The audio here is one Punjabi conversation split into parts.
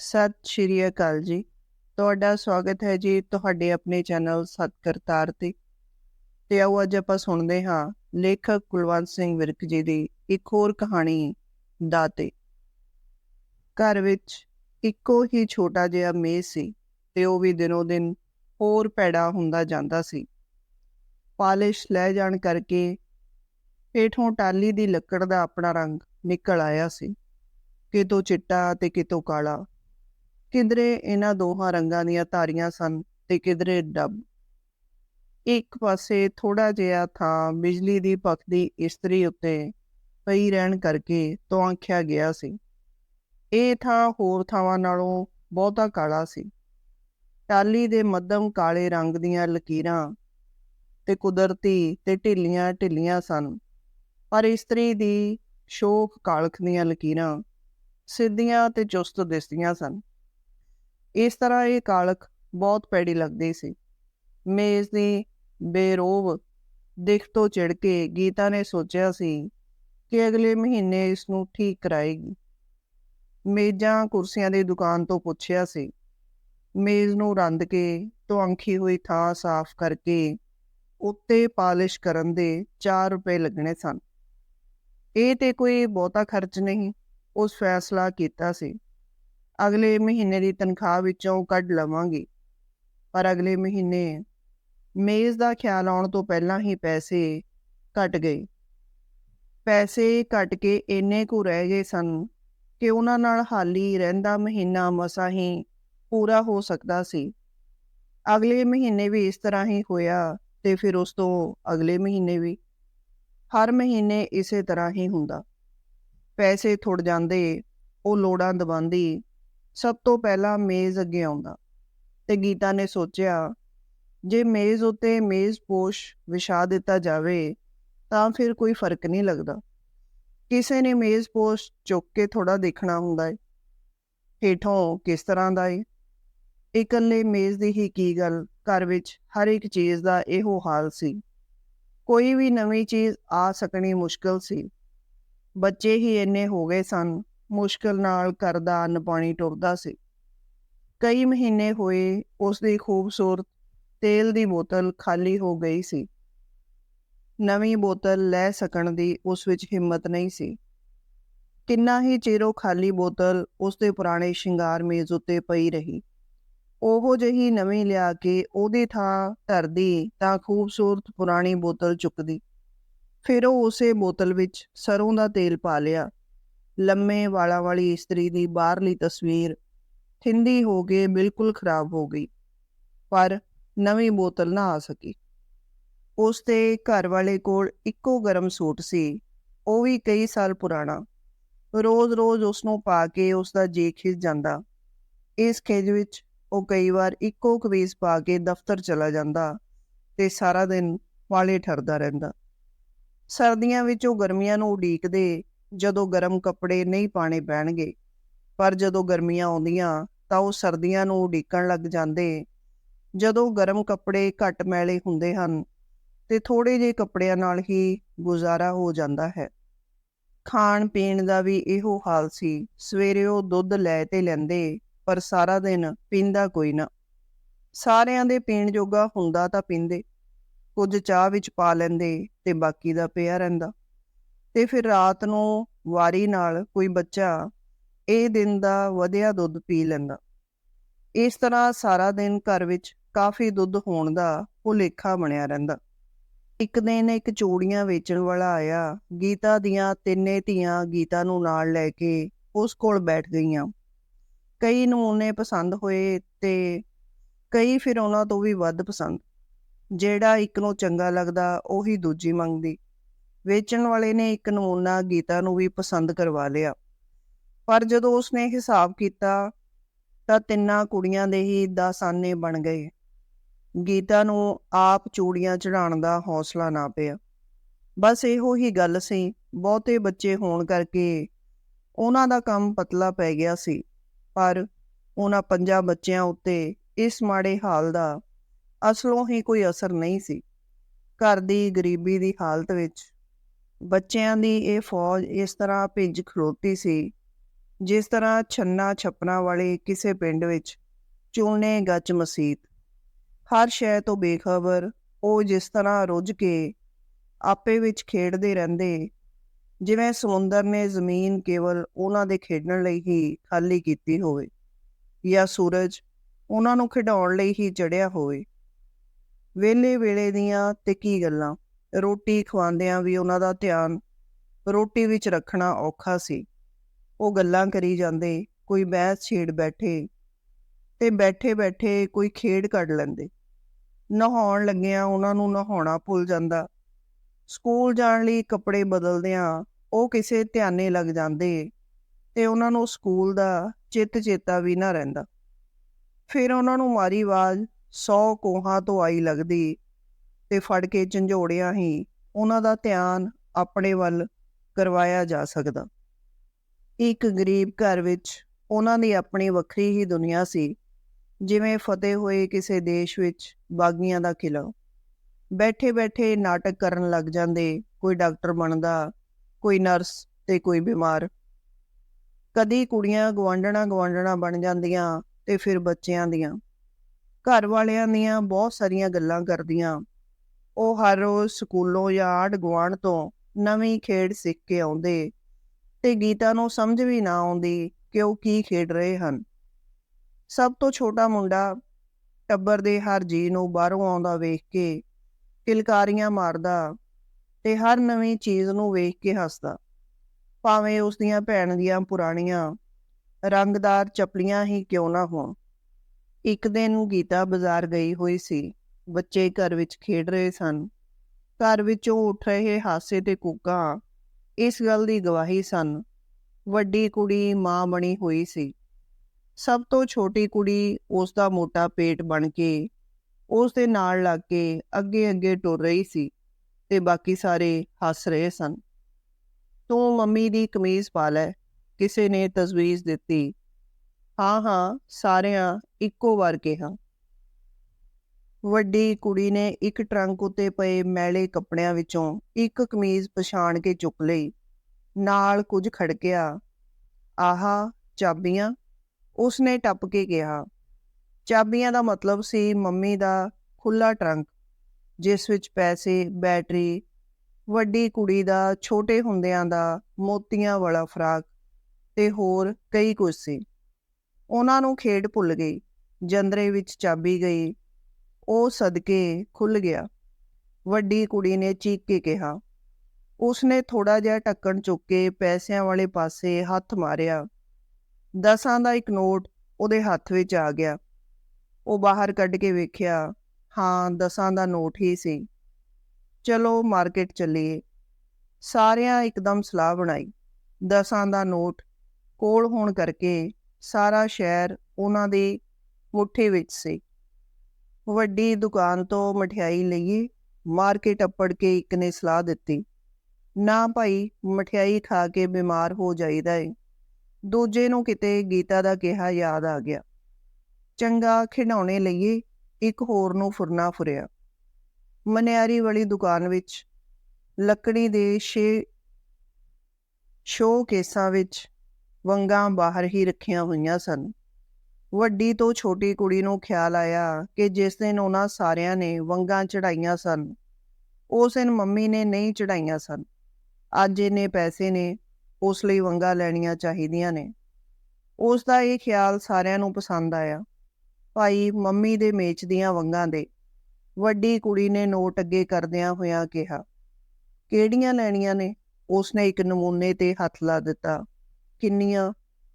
ਸਤਿ ਸ਼੍ਰੀ ਅਕਾਲ ਜੀ। ਤੁਹਾਡਾ ਸਵਾਗਤ ਹੈ ਜੀ ਤੁਹਾਡੇ ਆਪਣੇ ਚੈਨਲ ਸਤਕਰਤਾਰ ਤੇ। ਤੇ ਆਓ ਅੱਜ ਆਪਾਂ ਸੁਣਦੇ ਹਾਂ ਲੇਖਕ ਕੁਲਵੰਤ ਸਿੰਘ ਵਿਰਕ ਜੀ ਦੀ ਇੱਕ ਹੋਰ ਕਹਾਣੀ ਦਾਤੇ ਘਰ ਵਿੱਚ ਇੱਕੋ ਹੀ ਛੋਟਾ ਜਿਹਾ ਮੇਜ਼ ਸੀ ਤੇ ਉਹ ਵੀ ਦਿਨੋ ਦਿਨ ਹੋਰ ਪੈੜਾ ਹੁੰਦਾ ਜਾਂਦਾ ਸੀ। ਪਾਲਿਸ਼ ਲੈ ਜਾਣ ਕਰਕੇ ਹੇਠੋਂ ਟਾਲੀ ਦੀ ਲੱਕੜ ਦਾ ਆਪਣਾ ਰੰਗ ਨਿਕਲ ਆਇਆ ਸੀ। ਕਿਤੋਂ ਚਿੱਟਾ ਤੇ ਕਿਤੋਂ ਕਾਲਾ। ਕਿਧਰੇ ਇਹਨਾਂ ਦੋਹਾਂ ਰੰਗਾਂ ਦੀਆਂ ਧਾਰੀਆਂ ਸਨ ਤੇ ਕਿਧਰੇ ਡੱਬ। ਇੱਕ ਪਾਸੇ ਥੋੜਾ ਜਿਹਾ ਥਾਂ ਬਿਜਲੀ ਦੀ ਪੱਖਦੀ ਇਸਤਰੀ ਉੱਤੇ ਪਈ ਰਹਿਣ ਕਰਕੇ ਤੁਆਂਖਿਆ ਗਿਆ ਸੀ, ਇਹ ਥਾਂ ਹੋਰ ਥਾਵਾਂ ਨਾਲੋਂ ਬਹੁਤਾ ਕਾਲਾ ਸੀ। ਟਾਲੀ ਦੇ ਮੱਧਮ ਕਾਲੇ ਰੰਗ ਦੀਆਂ ਲਕੀਰਾਂ ਤੇ ਕੁਦਰਤੀ ਤੇ ਢਿੱਲੀਆਂ ਢਿੱਲੀਆਂ ਸਨ, ਪਰ ਇਸਤਰੀ ਦੀ ਸ਼ੋਖ ਕਾਲਖ ਦੀਆਂ ਲਕੀਰਾਂ ਸਿੱਧੀਆਂ ਤੇ ਚੁਸਤ ਦਿਸਦੀਆਂ ਸਨ। ਇਸ ਤਰ੍ਹਾਂ ਇਹ ਕਾਲਖ ਬਹੁਤ ਪੈੜੀ ਲੱਗਦੀ ਸੀ। ਮੇਜ਼ ਦੀ ਬੇਰੋਬ ਦਿਖ ਤੋਂ ਚਿੜ ਕੇ ਗੀਤਾ ਨੇ ਸੋਚਿਆ ਸੀ ਕਿ ਅਗਲੇ ਮਹੀਨੇ ਇਸ ਨੂੰ ਠੀਕ ਕਰਾਏਗੀ। ਮੇਜ਼ਾਂ ਕੁਰਸੀਆਂ ਦੀ ਦੁਕਾਨ ਤੋਂ ਪੁੱਛਿਆ ਸੀ। ਮੇਜ਼ ਨੂੰ ਰੰਦ ਕੇ ਤੁਆਂਖੀ ਹੋਈ ਥਾਂ ਸਾਫ਼ ਕਰਕੇ ਉੱਤੇ ਪਾਲਿਸ਼ ਕਰਨ ਦੇ 4 ਰੁਪਏ ਲੱਗਣੇ ਸਨ। ਇਹ ਤੇ ਕੋਈ ਬਹੁਤਾ ਖਰਚ ਨਹੀਂ, ਉਸ ਫੈਸਲਾ ਕੀਤਾ ਸੀ। ਅਗਲੇ ਮਹੀਨੇ ਦੀ ਤਨਖਾਹ ਵਿੱਚੋਂ ਕੱਢ ਲਵਾਂਗੀ। ਪਰ ਅਗਲੇ ਮਹੀਨੇ ਮੇਜ਼ ਦਾ ਖਿਆਲ ਆਉਣ ਤੋਂ ਪਹਿਲਾਂ ਹੀ ਪੈਸੇ ਘਟ ਗਏ। ਪੈਸੇ ਘਟ ਕੇ ਇੰਨੇ ਕੁ ਰਹਿ ਗਏ ਸਨ ਕਿ ਉਹਨਾਂ ਨਾਲ ਹਾਲੀ ਰਹਿੰਦਾ ਮਹੀਨਾ ਮਸਾ ਹੀ ਪੂਰਾ ਹੋ ਸਕਦਾ ਸੀ। ਅਗਲੇ ਮਹੀਨੇ ਵੀ ਇਸ ਤਰ੍ਹਾਂ ਹੀ ਹੋਇਆ ਤੇ ਫਿਰ ਉਸ ਤੋਂ ਅਗਲੇ ਮਹੀਨੇ ਵੀ। ਹਰ ਮਹੀਨੇ ਇਸੇ ਤਰ੍ਹਾਂ ਹੀ ਹੁੰਦਾ। ਪੈਸੇ ਥੁੜ ਜਾਂਦੇ, ਉਹ ਲੋੜਾਂ ਦਬਾਉਂਦੀ ਸਭ ਤੋਂ ਪਹਿਲਾਂ ਮੇਜ਼ ਅੱਗੇ ਆਉਂਦਾ ਤੇ ਗੀਤਾ ਨੇ ਸੋਚਿਆ, ਜੇ ਮੇਜ਼ ਉੱਤੇ ਮੇਜ਼ਪੋਸ਼ ਵਿਛਾ ਦਿੱਤਾ ਜਾਵੇ ਤਾਂ ਫਿਰ ਕੋਈ ਫ਼ਰਕ ਨਹੀਂ ਲੱਗਦਾ। ਕਿਸੇ ਨੇ ਮੇਜ਼ ਪੋਸ਼ ਚੁੱਕ ਕੇ ਥੋੜਾ ਦੇਖਣਾ ਹੁੰਦਾ ਹੈ ਹੇਠੋਂ ਕਿਸ ਤਰ੍ਹਾਂ ਦਾ ਹੈ ਇਕੱਲੇ ਮੇਜ਼ ਦੀ ਹੀ ਕੀ ਗੱਲ? ਘਰ ਵਿੱਚ ਹਰ ਇੱਕ ਚੀਜ਼ ਦਾ ਇਹੋ ਹਾਲ ਸੀ। ਕੋਈ ਵੀ ਨਵੀਂ ਚੀਜ਼ ਆ ਸਕਣੀ ਮੁਸ਼ਕਲ ਸੀ। ਬੱਚੇ ਹੀ ਇੰਨੇ ਹੋ ਗਏ ਸਨ ਮੁਸ਼ਕਲ ਨਾਲ ਘਰ ਦਾ ਅੰਨ ਪਾਣੀ ਟੁਰਦਾ ਸੀ। ਕਈ ਮਹੀਨੇ ਹੋਏ ਉਸ ਦੀ ਖੂਬਸੂਰਤ ਤੇਲ ਦੀ ਬੋਤਲ ਖਾਲੀ ਹੋ ਗਈ ਸੀ। ਨਵੀਂ ਬੋਤਲ ਲੈ ਸਕਣ ਦੀ ਉਸ ਵਿੱਚ ਹਿੰਮਤ ਨਹੀਂ ਸੀ। ਕਿੰਨਾ ਹੀ ਚਿਰੋਂ ਖਾਲੀ ਬੋਤਲ ਉਸ ਦੇ ਪੁਰਾਣੇ ਸ਼ਿੰਗਾਰ ਮੇਜ਼ ਉੱਤੇ ਪਈ ਰਹੀ, ਉਹੋ ਜਿਹੀ ਨਵੀਂ ਲਿਆ ਕੇ ਉਹਦੀ ਥਾਂ ਧਰਦੀ ਤਾਂ ਖੂਬਸੂਰਤ ਪੁਰਾਣੀ ਬੋਤਲ ਚੁੱਕਦੀ। ਫਿਰ ਉਹ ਉਸੇ ਬੋਤਲ ਵਿੱਚ ਸਰੋਂ ਦਾ ਤੇਲ ਪਾ ਲਿਆ। ਲੰਮੇ ਵਾਲਾਂ ਵਾਲੀ ਇਸਤਰੀ ਦੀ ਬਾਹਰਲੀ ਤਸਵੀਰ ਥਿੰਦੀ ਹੋ ਕੇ ਬਿਲਕੁਲ ਖਰਾਬ ਹੋ ਗਈ, ਪਰ ਨਵੀਂ ਬੋਤਲ ਨਾ ਆ ਸਕੀ। ਉਸ ਦੇ ਘਰ ਵਾਲੇ ਕੋਲ ਇੱਕੋ ਗਰਮ ਸੂਟ ਸੀ, ਉਹ ਵੀ ਕਈ ਸਾਲ ਪੁਰਾਣਾ। ਰੋਜ਼-ਰੋਜ਼ ਉਸ ਨੂੰ ਪਾ ਕੇ ਉਸ ਦਾ ਜੀ ਖਿੱਚ ਜਾਂਦਾ। ਇਸ ਖੇਜ ਵਿੱਚ ਉਹ ਕਈ ਵਾਰ ਇੱਕੋ ਕਮੀਜ਼ ਪਾ ਕੇ ਦਫ਼ਤਰ ਚਲਾ ਜਾਂਦਾ ਤੇ ਸਾਰਾ ਦਿਨ ਵਾਲੇ ਠਰਦਾ ਰਹਿੰਦਾ। ਸਰਦੀਆਂ ਵਿੱਚ ਉਹ ਗਰਮੀਆਂ ਨੂੰ ਉਡੀਕਦੇ ਜਦੋਂ ਗਰਮ ਕੱਪੜੇ ਨਹੀਂ ਪਾਣੇ ਪੈਣਗੇ, ਪਰ ਜਦੋਂ ਗਰਮੀਆਂ ਆਉਂਦੀਆਂ ਤਾਂ ਉਹ ਸਰਦੀਆਂ ਨੂੰ ਉਡੀਕਣ ਲੱਗ ਜਾਂਦੇ। ਜਦੋਂ ਗਰਮ ਕੱਪੜੇ ਘੱਟ ਮੈਲੇ ਹੁੰਦੇ ਹਨ, ਤੇ ਥੋੜੇ ਜਿਹੇ ਕੱਪੜਿਆਂ ਨਾਲ ਹੀ ਗੁਜ਼ਾਰਾ ਹੋ ਜਾਂਦਾ ਹੈ। ਖਾਣ ਪੀਣ ਦਾ ਵੀ ਇਹੋ ਹਾਲ ਸੀ। ਸਵੇਰੇ ਉਹ ਦੁੱਧ ਲੈ ਤੇ ਲੈਂਦੇ, ਪਰ ਸਾਰਾ ਦਿਨ ਪੀਂਦਾ ਕੋਈ ਨਾ। ਸਾਰਿਆਂ ਦੇ ਪੀਣ ਜੋਗਾ ਹੁੰਦਾ ਤਾਂ ਪੀਂਦੇ। ਕੁਝ ਚਾਹ ਵਿੱਚ ਪਾ ਲੈਂਦੇ ਤੇ ਬਾਕੀ ਦਾ ਪਿਆ ਰਹਿੰਦਾ। ਤੇ ਫਿਰ ਰਾਤ ਨੂੰ ਵਾਰੀ ਨਾਲ ਕੋਈ ਬੱਚਾ ਇਹ ਦਿਨ ਦਾ ਵਧਿਆ ਦੁੱਧ ਪੀ ਲੈਂਦਾ। ਇਸ ਤਰ੍ਹਾਂ ਸਾਰਾ ਦਿਨ ਘਰ ਵਿੱਚ ਕਾਫੀ ਦੁੱਧ ਹੋਣ ਦਾ ਭੁਲੇਖਾ ਬਣਿਆ ਰਹਿੰਦਾ। ਇੱਕ ਦਿਨ ਇੱਕ ਚੂੜੀਆਂ ਵੇਚਣ ਵਾਲਾ ਆਇਆ, ਗੀਤਾ ਦੀਆਂ ਤਿੰਨੇ ਧੀਆਂ ਗੀਤਾ ਨੂੰ ਨਾਲ ਲੈ ਕੇ ਉਸ ਕੋਲ ਬੈਠ ਗਈਆਂ। ਕਈ ਨਮੂਨੇ ਪਸੰਦ ਹੋਏ ਤੇ ਕਈ ਫਿਰ ਉਹਨਾਂ ਤੋਂ ਵੀ ਵੱਧ ਪਸੰਦ। ਜਿਹੜਾ ਇੱਕ ਨੂੰ ਚੰਗਾ ਲੱਗਦਾ ਉਹੀ ਦੂਜੀ ਮੰਗਦੀ। ਵੇਚਣ ਵਾਲੇ ਨੇ ਇੱਕ ਨਮੂਨਾ ਗੀਤਾ ਨੂੰ ਵੀ ਪਸੰਦ ਕਰਵਾ ਲਿਆ। ਪਰ ਜਦੋਂ ਉਸਨੇ ਹਿਸਾਬ ਕੀਤਾ, ਤਾਂ ਤਿੰਨਾਂ ਕੁੜੀਆਂ ਦੇ ਹੀ 10 ਆਨੇ ਬਣ ਗਏ। ਗੀਤਾ ਨੂੰ ਆਪ ਚੂੜੀਆਂ ਚੜਾਉਣ ਦਾ ਹੌਸਲਾ ਨਾ ਪਿਆ। ਬਸ ਇਹੋ ਹੀ ਗੱਲ ਸੀ, ਬਹੁਤੇ ਬੱਚੇ ਹੋਣ ਕਰਕੇ ਉਹਨਾਂ ਦਾ ਕੰਮ ਪਤਲਾ ਪੈ ਗਿਆ ਸੀ। ਪਰ ਉਹਨਾਂ ਪੰਜਾਂ ਬੱਚਿਆਂ ਉੱਤੇ ਇਸ ਮਾੜੇ ਹਾਲ ਦਾ ਅਸਲੋਂ ਹੀ ਕੋਈ ਅਸਰ ਨਹੀਂ ਸੀ। ਘਰ ਦੀ ਗਰੀਬੀ ਦੀ ਹਾਲਤ ਵਿੱਚ ਬੱਚਿਆਂ ਦੀ ਇਹ ਫੌਜ ਇਸ ਤਰ੍ਹਾਂ ਭਿੱਜ ਖਲੋਤੀ ਸੀ, ਜਿਸ ਤਰ੍ਹਾਂ ਛੰਨਾ ਛੱਪਣਾ ਵਾਲੇ ਕਿਸੇ ਪਿੰਡ ਵਿੱਚ ਚੂਨੇ ਗੱਚ ਮਸੀਤ। ਹਰ ਸ਼ੈ ਤੋਂ ਬੇਖਬਰ ਉਹ ਜਿਸ ਤਰ੍ਹਾਂ ਰੁੱਝ ਕੇ ਆਪੇ ਵਿੱਚ ਖੇਡਦੇ ਰਹਿੰਦੇ, ਜਿਵੇਂ ਸਮੁੰਦਰ ਨੇ ਜ਼ਮੀਨ ਕੇਵਲ ਉਹਨਾਂ ਦੇ ਖੇਡਣ ਲਈ ਹੀ ਖਾਲੀ ਕੀਤੀ ਹੋਵੇ, ਜਾਂ ਸੂਰਜ ਉਹਨਾਂ ਨੂੰ ਖਿਡਾਉਣ ਲਈ ਹੀ ਚੜਿਆ ਹੋਵੇ। ਵੇਲੇ ਵੇਲੇ ਦੀਆਂ ਤੇ ਕੀ ਗੱਲਾਂ। ਰੋਟੀ ਖਵਾਉਂਦਿਆਂ ਵੀ ਉਹਨਾਂ ਦਾ ਧਿਆਨ ਰੋਟੀ ਵਿੱਚ ਰੱਖਣਾ ਔਖਾ ਸੀ। ਉਹ ਗੱਲਾਂ ਕਰੀ ਜਾਂਦੇ, ਕੋਈ ਬਹਿਸ ਛੇੜ ਬੈਠੇ ਤੇ ਬੈਠੇ ਬੈਠੇ ਕੋਈ ਖੇਡ ਕੱਢ ਲੈਂਦੇ। ਨਹਾਉਣ ਲੱਗਿਆਂ ਉਹਨਾਂ ਨੂੰ ਨਹਾਉਣਾ ਭੁੱਲ ਜਾਂਦਾ। ਸਕੂਲ ਜਾਣ ਲਈ ਕੱਪੜੇ ਬਦਲਦਿਆਂ ਉਹ ਕਿਸੇ ਧਿਆਨੇ ਲੱਗ ਜਾਂਦੇ ਤੇ ਉਹਨਾਂ ਨੂੰ ਸਕੂਲ ਦਾ ਚਿੱਤ ਚੇਤਾ ਵੀ ਨਾ ਰਹਿੰਦਾ। ਫਿਰ ਉਹਨਾਂ ਨੂੰ ਮਾਰੀ ਆਵਾਜ਼ 100 ਕੋਹਾਂ ਤੋਂ ਆਈ ਲੱਗਦੀ ਤੇ ਫੜ ਕੇ ਝੰਜੋੜਿਆਂ ਹੀ ਉਹਨਾਂ ਦਾ ਧਿਆਨ ਆਪਣੇ ਵੱਲ ਕਰਵਾਇਆ ਜਾ ਸਕਦਾ। ਇੱਕ ਗਰੀਬ ਘਰ ਵਿੱਚ ਉਹਨਾਂ ਦੀ ਆਪਣੀ ਵੱਖਰੀ ਹੀ ਦੁਨੀਆ ਸੀ, ਜਿਵੇਂ ਫਤਿਹ ਹੋਏ ਕਿਸੇ ਦੇਸ਼ ਵਿੱਚ ਬਾਗੀਆਂ ਦਾ ਕਿਲਾ ਬੈਠੇ ਬੈਠੇ ਨਾਟਕ ਕਰਨ ਲੱਗ ਜਾਂਦੇ, ਕੋਈ ਡਾਕਟਰ ਬਣਦਾ, ਕੋਈ ਨਰਸ ਤੇ ਕੋਈ ਬਿਮਾਰ। ਕਦੀ ਕੁੜੀਆਂ ਗਵਾਂਢਣਾ ਗਵਾਂਢਣਾ ਬਣ ਜਾਂਦੀਆਂ ਤੇ ਫਿਰ ਬੱਚਿਆਂ ਦੀਆਂ। ਘਰ ਵਾਲਿਆਂ ਦੀਆਂ ਬਹੁਤ ਸਾਰੀਆਂ ਗੱਲਾਂ ਕਰਦੀਆਂ ਉਹ ਹਰ ਰੋਜ਼ ਸਕੂਲੋਂ ਜਾਂ ਆੜ ਗੁਆਂਢ ਤੋਂ ਨਵੀਂ ਖੇਡ ਸਿੱਖ ਕੇ ਆਉਂਦੇ ਤੇ ਗੀਤਾ ਨੂੰ ਸਮਝ ਵੀ ਨਾ ਆਉਂਦੀ ਕਿ ਉਹ ਕੀ ਖੇਡ ਰਹੇ ਹਨ। ਸਭ ਤੋਂ ਛੋਟਾ ਮੁੰਡਾ ਟੱਬਰ ਦੇ ਹਰ ਜੀ ਨੂੰ ਬਾਹਰੋਂ ਆਉਂਦਾ ਵੇਖ ਕੇ ਕਿਲਕਾਰੀਆਂ ਮਾਰਦਾ ਤੇ ਹਰ ਨਵੀਂ ਚੀਜ਼ ਨੂੰ ਵੇਖ ਕੇ ਹੱਸਦਾ। ਭਾਵੇਂ ਉਸ ਦੀਆਂ ਭੈਣ ਦੀਆਂ ਪੁਰਾਣੀਆਂ ਰੰਗਦਾਰ ਚੱਪਲੀਆਂ ਹੀ ਕਿਉਂ ਨਾ ਹੋਣ। ਇੱਕ ਦਿਨ ਗੀਤਾ ਬਾਜ਼ਾਰ ਗਈ ਹੋਈ ਸੀ। ਬੱਚੇ ਘਰ ਵਿੱਚ ਖੇਡ ਰਹੇ ਸਨ। ਘਰ ਵਿੱਚੋਂ ਉੱਠ ਰਹੇ ਹਾਸੇ ਤੇ ਕੂਕਾਂ ਇਸ ਗੱਲ ਦੀ ਗਵਾਹੀ ਸਨ। ਵੱਡੀ ਕੁੜੀ ਮਾਂ ਬਣੀ ਹੋਈ ਸੀ। ਸਭ ਤੋਂ ਛੋਟੀ ਕੁੜੀ ਉਸ ਦਾ ਮੋਟਾ ਪੇਟ ਬਣ ਕੇ ਉਸ ਦੇ ਨਾਲ ਲੱਗ ਕੇ ਅੱਗੇ ਅੱਗੇ ਟੁਰ ਰਹੀ ਸੀ ਤੇ ਬਾਕੀ ਸਾਰੇ ਹੱਸ ਰਹੇ ਸਨ। ਤੂੰ ਮੰਮੀ ਦੀ ਕਮੀਜ਼ ਪਾ ਲੈ, ਕਿਸੇ ਨੇ ਤਜਵੀਜ਼ ਦਿੱਤੀ। ਹਾਂ ਹਾਂ, ਸਾਰਿਆਂ ਇੱਕੋ ਵਾਰ ਕਿਹਾ। ਵੱਡੀ ਕੁੜੀ ਨੇ ਇੱਕ ਟਰੰਕ ਉੱਤੇ ਪਏ ਮੈਲੇ ਕੱਪੜਿਆਂ ਵਿੱਚੋਂ ਇੱਕ ਕਮੀਜ਼ ਪਛਾਣ ਕੇ ਚੁੱਕ ਲਈ। ਨਾਲ ਕੁਝ ਖੜਕਿਆ। ਆਹਾ, ਚਾਬੀਆਂ? ਉਸਨੇ ਟੱਪ ਕੇ ਕਿਹਾ। ਚਾਬੀਆਂ ਦਾ ਮਤਲਬ ਸੀ ਮੰਮੀ ਦਾ ਖੁੱਲਾ ਟਰੰਕ, ਜਿਸ ਵਿੱਚ ਪੈਸੇ, ਬੈਟਰੀ, ਵੱਡੀ ਕੁੜੀ ਦਾ ਛੋਟੇ ਹੁੰਦਿਆਂ ਦਾ ਮੋਤੀਆਂ ਵਾਲਾ ਫਰਾਕ ਤੇ ਹੋਰ ਕਈ ਕੁਝ ਸੀ। ਉਹਨਾਂ ਨੂੰ ਖੇਡ ਭੁੱਲ ਗਈ। ਜੰਦਰੇ ਵਿੱਚ ਚਾਬੀ ਗਈ। ਉਹ ਸਦਕੇ ਖੁੱਲ ਗਿਆ। ਵੱਡੀ ਕੁੜੀ ਨੇ ਚੀਕ ਕੇ ਕਿਹਾ। ਉਸਨੇ ਥੋੜਾ ਜਿਹਾ ਢੱਕਣ ਚੁੱਕ ਕੇ ਪੈਸਿਆਂ ਵਾਲੇ ਪਾਸੇ ਹੱਥ ਮਾਰਿਆ। ਦਸਾਂ ਦਾ ਇੱਕ ਨੋਟ ਉਹਦੇ ਹੱਥ ਵਿੱਚ ਆ ਗਿਆ। ਉਹ ਬਾਹਰ ਕੱਢ ਕੇ ਵੇਖਿਆ, ਹਾਂ, ਦਸਾਂ ਦਾ ਨੋਟ ਹੀ ਸੀ। ਚਲੋ, ਮਾਰਕੀਟ ਚੱਲੀਏ। ਸਾਰਿਆਂ ਇੱਕਦਮ ਸਲਾਹ ਬਣਾਈ। ਦਸਾਂ ਦਾ ਨੋਟ ਕੋਲ ਹੋਣ ਕਰਕੇ ਸਾਰਾ ਸ਼ਹਿਰ ਉਹਨਾਂ ਦੀ ਮੁੱਠੀ ਵਿੱਚ ਸੀ। ਵੱਡੀ ਦੁਕਾਨ ਤੋਂ ਮਠਿਆਈ ਲਈਏ ਮਾਰਕੀਟ ਅੱਪੜ ਕੇ ਇੱਕ ਨੇ ਸਲਾਹ ਦਿੱਤੀ। ਨਾ ਭਾਈ, ਮਠਿਆਈ ਖਾ ਕੇ ਬਿਮਾਰ ਹੋ ਜਾਈਦਾ ਏ। ਦੂਜੇ ਨੂੰ ਕਿਤੇ ਗੀਤਾ ਦਾ ਕਿਹਾ ਯਾਦ ਆ ਗਿਆ। ਚੰਗਾ ਖਿਡੌਣੇ ਲਈਏ ਇੱਕ ਹੋਰ ਨੂੰ ਫੁਰਨਾ ਫੁਰਿਆ। ਮਨਿਆਰੀ ਵਾਲੀ ਦੁਕਾਨ ਵਿੱਚ ਲੱਕੜੀ ਦੇ ਛੇ ਸ਼ੋ ਕੇਸਾਂ ਵਿੱਚ ਵੰਗਾਂ ਬਾਹਰ ਹੀ ਰੱਖੀਆਂ ਹੋਈਆਂ ਸਨ। ਵੱਡੀ ਤੋਂ ਛੋਟੀ ਕੁੜੀ ਨੂੰ ਖਿਆਲ ਆਇਆ ਕਿ ਜਿਸ ਦਿਨ ਉਹਨਾਂ ਸਾਰਿਆਂ ਨੇ ਵੰਗਾਂ ਚੜਾਈਆਂ ਸਨ, ਉਸ ਦਿਨ ਮੰਮੀ ਨੇ ਨਹੀਂ ਚੜਾਈਆਂ ਸਨ। ਅੱਜ ਇਹਨੇ ਪੈਸੇ ਨੇ, ਉਸ ਲਈ ਵੰਗਾਂ ਲੈਣੀਆਂ ਚਾਹੀਦੀਆਂ ਨੇ। ਉਸ ਦਾ ਇਹ ਖਿਆਲ ਸਾਰਿਆਂ ਨੂੰ ਪਸੰਦ ਆਇਆ। ਭਾਈ ਮੰਮੀ ਦੇ ਮੇਚ ਦੀਆਂ ਵੰਗਾਂ ਦੇ, ਵੱਡੀ ਕੁੜੀ ਨੇ ਨੋਟ ਅੱਗੇ ਕਰਦਿਆਂ ਹੋਇਆਂ ਕਿਹਾ, ਕਿਹੜੀਆਂ ਲੈਣੀਆਂ ਨੇ? ਉਸਨੇ ਇੱਕ ਨਮੂਨੇ ਤੇ ਹੱਥ ਲਾ ਦਿੱਤਾ, ਕਿੰਨੀਆਂ?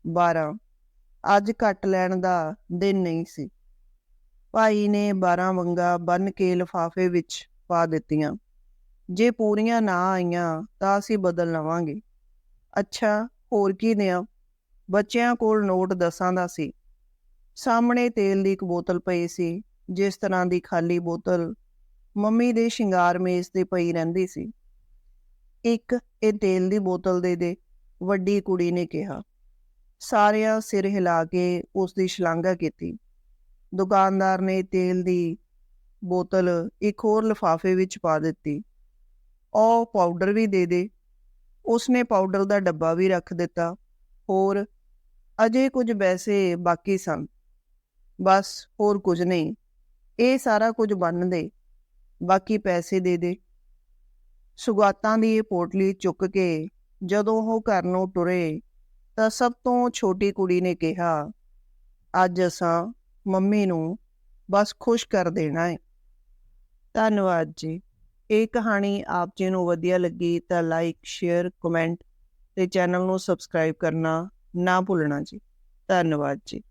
12 ਅੱਜ ਕੱਟ ਲੈਣ ਦਾ ਦਿਨ ਨਹੀਂ ਸੀ। ਭਾਈ ਨੇ 12 ਵੰਗਾ ਬੰਨ ਕੇ ਲਫਾਫੇ ਵਿੱਚ ਪਾ ਦਿੱਤੀਆਂ। ਜੇ ਪੂਰੀਆਂ ਨਾ ਆਈਆਂ ਤਾਂ ਅਸੀਂ ਬਦਲ ਲਵਾਂਗੇ। ਅੱਛਾ, ਹੋਰ ਕੀ ਦਿਆਂ? ਬੱਚਿਆਂ ਕੋਲ ਨੋਟ ਦਸਾਂ ਦਾ ਸੀ। ਸਾਹਮਣੇ ਤੇਲ ਦੀ ਇੱਕ ਬੋਤਲ ਪਈ ਸੀ, ਜਿਸ ਤਰ੍ਹਾਂ ਦੀ ਖਾਲੀ ਬੋਤਲ ਮੰਮੀ ਦੇ ਸ਼ਿੰਗਾਰ ਮੇਜ਼ ਤੇ ਪਈ ਰਹਿੰਦੀ ਸੀ। ਇੱਕ, ਇਹ ਤੇਲ ਦੀ ਬੋਤਲ ਦੇ ਦੇ, ਵੱਡੀ ਕੁੜੀ ਨੇ ਕਿਹਾ। ਸਾਰਿਆਂ ਸਿਰ ਹਿਲਾ ਕੇ ਉਸ ਦੀ ਸ਼ਲਾਘਾ ਕੀਤੀ। ਦੁਕਾਨਦਾਰ ਨੇ ਤੇਲ ਦੀ ਬੋਤਲ ਇੱਕ ਹੋਰ ਲਿਫਾਫੇ ਵਿੱਚ ਪਾ ਦਿੱਤੀ। ਉਹ ਪਾਊਡਰ ਵੀ ਦੇ ਦੇ। ਉਸਨੇ ਪਾਊਡਰ ਦਾ ਡੱਬਾ ਵੀ ਰੱਖ ਦਿੱਤਾ। ਹੋਰ, ਅਜੇ ਕੁਝ ਪੈਸੇ ਬਾਕੀ ਸਨ। ਬਸ, ਹੋਰ ਕੁਝ ਨਹੀਂ। ਇਹ ਸਾਰਾ ਕੁਝ ਬੰਨ ਦੇ। ਬਾਕੀ ਪੈਸੇ ਦੇ ਦੇ। ਸੁਗਾਤਾਂ ਦੀ ਇਹ ਪੋਟਲੀ ਚੁੱਕ ਕੇ ਜਦੋਂ ਉਹ ਘਰ ਨੂੰ ਟੁਰੇ ਤਾਂ ਸਭ ਤੋਂ ਛੋਟੀ ਕੁੜੀ ਨੇ ਕਿਹਾ, ਅੱਜ ਅਸਾਂ ਮੰਮੀ ਨੂੰ ਬਸ ਖੁਸ਼ ਕਰ ਦੇਣਾ ਹੈ ਧੰਨਵਾਦ ਜੀ। ਇਹ ਕਹਾਣੀ ਆਪ ਜੀ ਨੂੰ ਵਧੀਆ ਲੱਗੀ ਤਾਂ ਲਾਈਕ ਸ਼ੇਅਰ ਕਮੈਂਟ ਤੇ ਚੈਨਲ ਨੂੰ ਸਬਸਕ੍ਰਾਈਬ ਕਰਨਾ ਨਾ ਭੁੱਲਣਾ ਜੀ। ਧੰਨਵਾਦ ਜੀ।